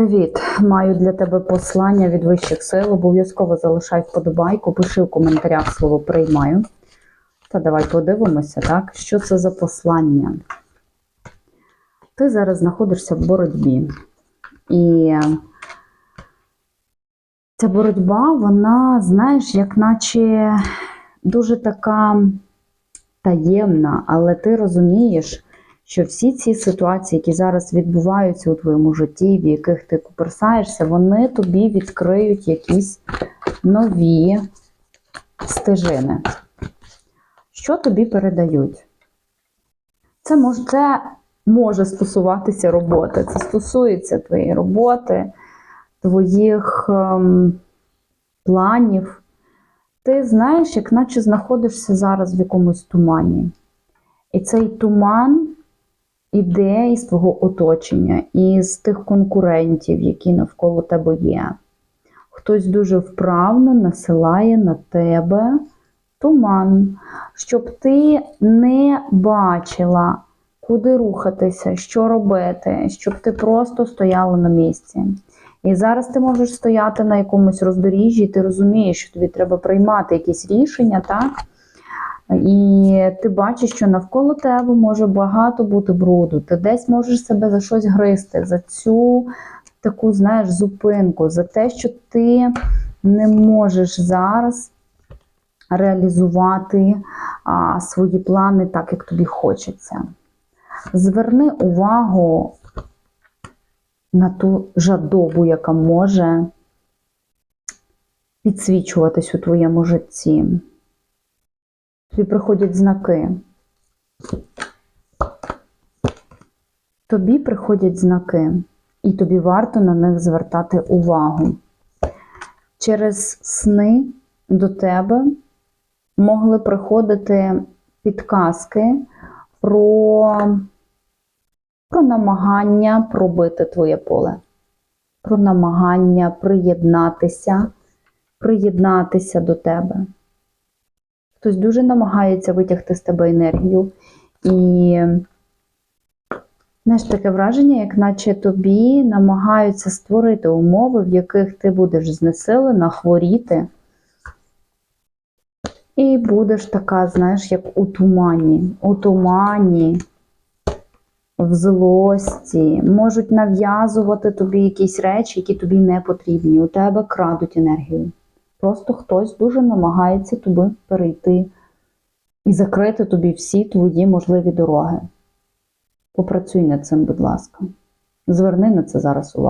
Привіт! Маю для тебе послання від вищих сил. Обов'язково залишай вподобайку, пиши в коментарях слово приймаю. Та давай подивимося, так? Що це за послання? Ти зараз знаходишся в боротьбі. І ця боротьба, вона, знаєш, як наче дуже така таємна, але ти розумієш, що всі ці ситуації, які зараз відбуваються у твоєму житті, в яких ти куперсаєшся, вони тобі відкриють якісь нові стежини. Що тобі передають? Це може, це може стосуватися роботи. Це стосується твоєї роботи, твоїх ем, планів. Ти знаєш, як наче знаходишся зараз в якомусь тумані. І цей туман іде із твого оточення, із тих конкурентів, які навколо тебе є. Хтось дуже вправно насилає на тебе туман, щоб ти не бачила, куди рухатися, що робити, щоб ти просто стояла на місці. І зараз ти можеш стояти на якомусь роздоріжжі, і ти розумієш, що тобі треба приймати якісь рішення, так? І ти бачиш, що навколо тебе може багато бути бруду. Ти десь можеш себе за щось гризти, за цю таку, знаєш, зупинку, за те, що ти не можеш зараз реалізувати а, свої плани так, як тобі хочеться. Зверни увагу на ту жадобу, яка може підсвічуватись у твоєму житті. Тобі приходять знаки. Тобі приходять знаки, і тобі варто на них звертати увагу. Через сни до тебе могли приходити підказки про, про намагання пробити твоє поле, про намагання приєднатися, приєднатися до тебе. Хтось дуже намагається витягти з тебе енергію. І знаєш, таке враження, як наче тобі намагаються створити умови, в яких ти будеш знесилена, хворіти. І будеш така, знаєш, як у тумані, у тумані, в злості. Можуть нав'язувати тобі якісь речі, які тобі не потрібні. У тебе крадуть енергію. Просто хтось дуже намагається тобі перейти і закрити тобі всі твої можливі дороги. Попрацюй над цим, будь ласка. Зверни на це зараз увагу.